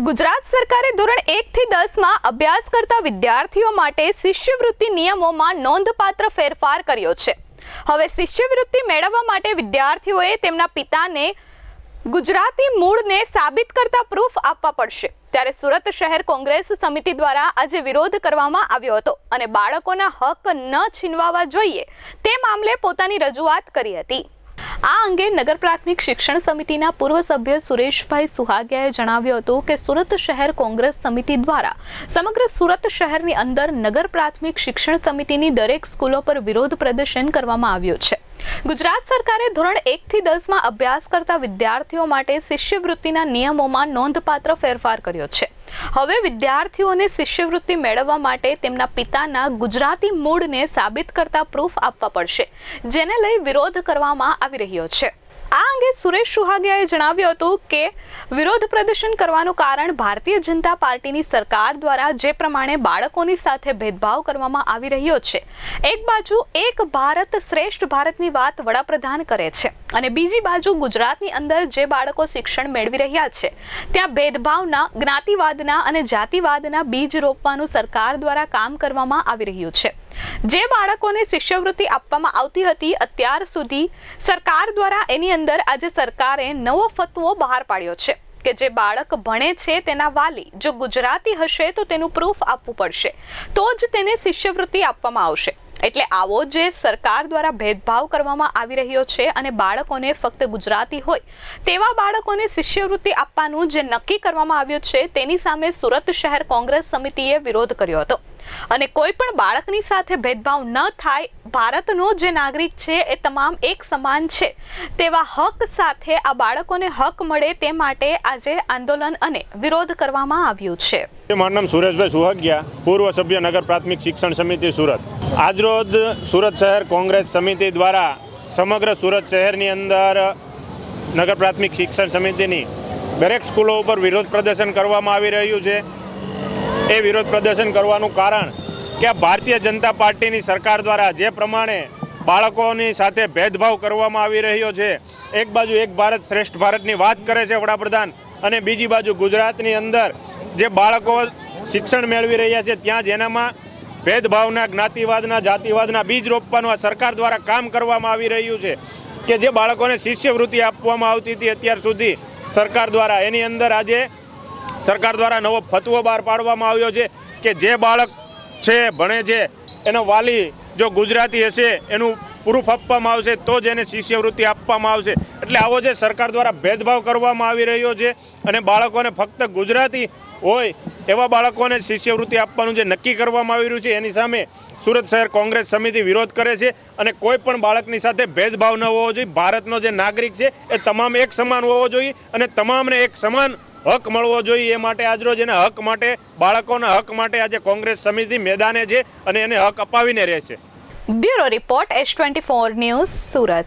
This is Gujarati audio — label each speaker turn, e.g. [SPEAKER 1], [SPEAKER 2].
[SPEAKER 1] ગુજરાત સરકારે ધોરણ એક થી દસમાં અભ્યાસ કરતા વિદ્યાર્થીઓ માટે શિષ્યવૃત્તિ નિયમોમાં નોંધપાત્ર ફેરફાર કર્યો છે. હવે શિષ્યવૃત્તિ મેળવવા માટે વિદ્યાર્થીઓએ તેમના પિતાને ગુજરાતી મૂળને સાબિત કરતા પ્રૂફ આપવા પડશે. ત્યારે સુરત શહેર કોંગ્રેસ સમિતિ દ્વારા આજે વિરોધ કરવામાં આવ્યો હતો અને બાળકોના હક ન છીનવાવા જોઈએ તે મામલે પોતાની રજૂઆત કરી હતી. આ અંગે નગર પ્રાથમિક શિક્ષણ સમિતિના પૂર્વ સભ્ય સુરેશભાઈ સુહાગિયાએ જણાવ્યું હતું કે સુરત શહેર કોંગ્રેસ સમિતિ દ્વારા સમગ્ર સુરત શહેરની અંદર નગર પ્રાથમિક શિક્ષણ સમિતિની દરેક સ્કૂલો પર વિરોધ પ્રદર્શન કરવામાં આવ્યું છે. ગુજરાત સરકારે ધોરણ એક થી દસમાં અભ્યાસ કરતા વિદ્યાર્થીઓ માટે શિષ્યવૃત્તિના નિયમોમાં નોંધપાત્ર ફેરફાર કર્યો છે. હવે વિદ્યાર્થીઓને શિષ્યવૃત્તિ મેળવવા માટે તેમના પિતાના ગુજરાતી મૂળને સાબિત કરતા પ્રૂફ આપવા પડશે, જેને લઈ વિરોધ કરવામાં આવી રહ્યો છે. આ અંગે સુરેશ સુહાગિયાએ જણાવ્યું હતું કે વિરોધ પ્રદર્શન કરવાનું કારણ ભારતીય જનતા પાર્ટીની સરકાર દ્વારા જે પ્રમાણે બાળકોની સાથે ભેદભાવ કરવામાં આવી રહ્યો છે, એક બાજુ એક ભારત શ્રેષ્ઠ ભારતની વાત વડાપ્રધાન કરે છે અને બીજી બાજુ ગુજરાતની અંદર જે બાળકો શિક્ષણ મેળવી રહ્યા છે, ત્યાં ભેદભાવના, જ્ઞાતિવાદના અને જાતિવાદના બીજ રોપવાનું સરકાર દ્વારા કામ કરવામાં આવી રહ્યું છે. જે બાળકોને શિષ્યવૃત્તિ આપવામાં આવતી હતી, અત્યાર સુધી સરકાર દ્વારા એની અંદર આજે સરકારે નવો ફતવો બહાર પાડ્યો છે કે જે બાળક ભણે છે તેના વાલી જો ગુજરાતી હશે તો તેનું પ્રૂફ આપવું પડશે. તો જ તેને શિષ્યવૃત્તિ આપવામાં આવશે. એટલે આવો જે સરકાર દ્વારા ભેદભાવ કરવામાં આવી રહ્યો છે અને બાળકોને ફક્ત ગુજરાતી હોય તેવા બાળકોને શિષ્યવૃત્તિ આપવાનું જે નક્કી કરવામાં આવ્યું છે તેની સામે સુરત શહેર કોંગ્રેસ સમિતિએ વિરોધ કર્યો હતો. અને કોઈ પણ બાળકની સાથે ભેદભાવ ન થાય, ભારતનો જે નાગરિક છે એ તમામ એક સમાન છે. તેવા હક સાથે આ બાળકોને હક મળે તે માટે આજે આંદોલન અને વિરોધ કરવામાં આવ્યું છે.
[SPEAKER 2] મારું નામ સુરેશભાઈ સુહાગિયા, પૂર્વ સભ્ય નગર પ્રાથમિક શિક્ષણ સમિતિ સુરત. આજરોજ સુરત શહેર કોંગ્રેસ સમિતિ દ્વારા સમગ્ર સુરત શહેરની અંદર નગર પ્રાથમિક શિક્ષણ સમિતિની દરેક સ્કૂલો ઉપર વિરોધ પ્રદર્શન કરવામાં આવી રહ્યું છે. એ વિરોધ પ્રદર્શન કરવાનું કારણ કે ભારતીય જનતા પાર્ટીની સરકાર દ્વારા જે પ્રમાણે બાળકોની સાથે ભેદભાવ કરવામાં આવી રહ્યો છે, એક બાજુ એક ભારત શ્રેષ્ઠ ભારતની વાત કરે છે વડાપ્રધાન અને બીજી બાજુ ગુજરાતની અંદર જે બાળકો શિક્ષણ મેળવી રહ્યા છે, ત્યાં જેનામાં ભેદભાવના, જ્ઞાતિવાદના, જાતિવાદના બીજ રોપવાનું આ સરકાર દ્વારા કામ કરવામાં આવી રહ્યું છે કે જે બાળકોને શિષ્યવૃત્તિ આપવામાં આવતી હતી અત્યાર સુધી સરકાર દ્વારા. એની અંદર આજે સરકાર દ્વારા નવો ફતવો બહાર પાડવામાં આવ્યો છે કે જે બાળક છે, ભણે છે, એનો વાલી જો ગુજરાતી હશે, એનું પ્રૂફ આપવામાં આવશે, તો જ એને શિષ્યવૃત્તિ આપવામાં આવશે. એટલે આવો જે સરકાર દ્વારા ભેદભાવ કરવામાં આવી રહ્યો છે અને બાળકોને ફક્ત ગુજરાતી હોય એવા બાળકોને શિષ્યવૃત્તિ આપવાનું જે નક્કી કરવામાં આવી રહ્યું છે, એની સામે સુરત શહેર કોંગ્રેસ સમિતિ વિરોધ કરે છે અને કોઈ પણ બાળકની સાથે ભેદભાવ ન હોવો જોઈએ. ભારતનો જે નાગરિક છે, એ તમામ એક સમાન હોવો જોઈએ અને તમામને એક સમાન હક મળવો જોઈએ એ માટે આજરોજ એના હક માટે, બાળકોના હક માટે આજે કોંગ્રેસ સમિતિ મેદાને છે અને એને હક અપાવીને રહેશે.
[SPEAKER 1] Bureau report S twenty four news Surat.